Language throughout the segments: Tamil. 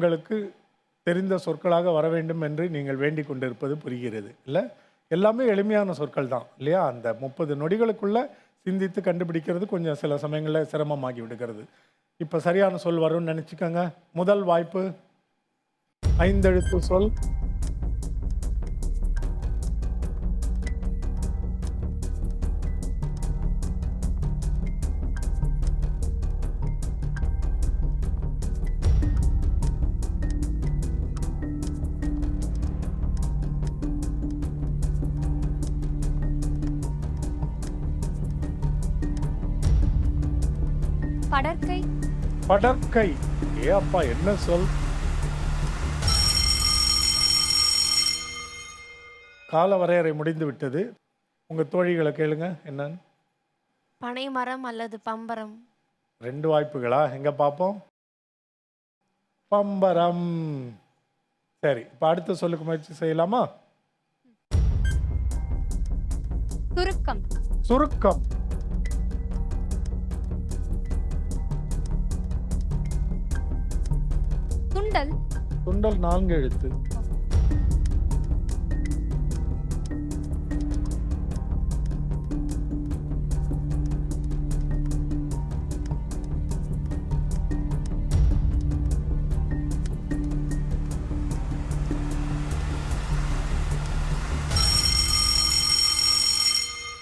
உங்களுக்கு தெரிந்த சொற்களாக வர வேண்டும் என்று நீங்கள் வேண்டிக் கொண்டிருப்பது புரிகிறது இல்லை? எல்லாமே எளிமையான சொற்கள் தான் இல்லையா? அந்த முப்பது நொடிகளுக்குள்ள சிந்தித்து கண்டுபிடிக்கிறது கொஞ்சம் சில சமயங்களில் சிரமமாகி விடுகிறது. இப்போ சரியான சொல் வரும்னு நினச்சிக்கோங்க. முதல் வாய்ப்பு ஐந்தெழுத்து சொல். படற்கை. படற்கை. ஏ அப்பா என்ன சொல்? கால வரையறை முடிந்து விட்டது. உங்க தோழிகளை கேளுங்க என்னன்னு? பனைமரம் அல்லது பம்பரம். ரெண்டு வாய்ப்புகளா? எங்க பார்ப்போம் பம்பரம். சரி இப்போ அடுத்த சொல்லுக்கு முயற்சி செய்யலாமா? சுருக்கம். சுருக்கம். துண்டல் துண்டல் நான்கு எழுத்து.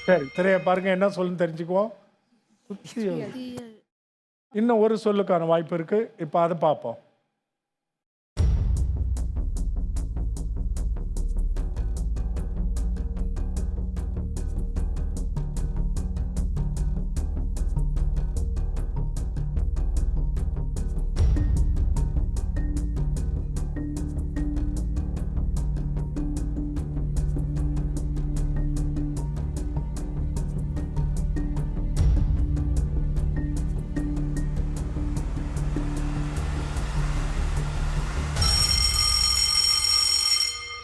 சரி திரையை பாருங்க என்ன சொல்லுன்னு தெரிஞ்சுக்குவோம். சுத்தியல். இன்னும் ஒரு சொல்லுக்கான வாய்ப்பு இருக்கு. இப்போ அதை பார்ப்போம்.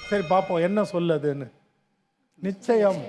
சரி பார்ப்போம். என்ன சொல்லுதுன்னு. நிச்சயம்.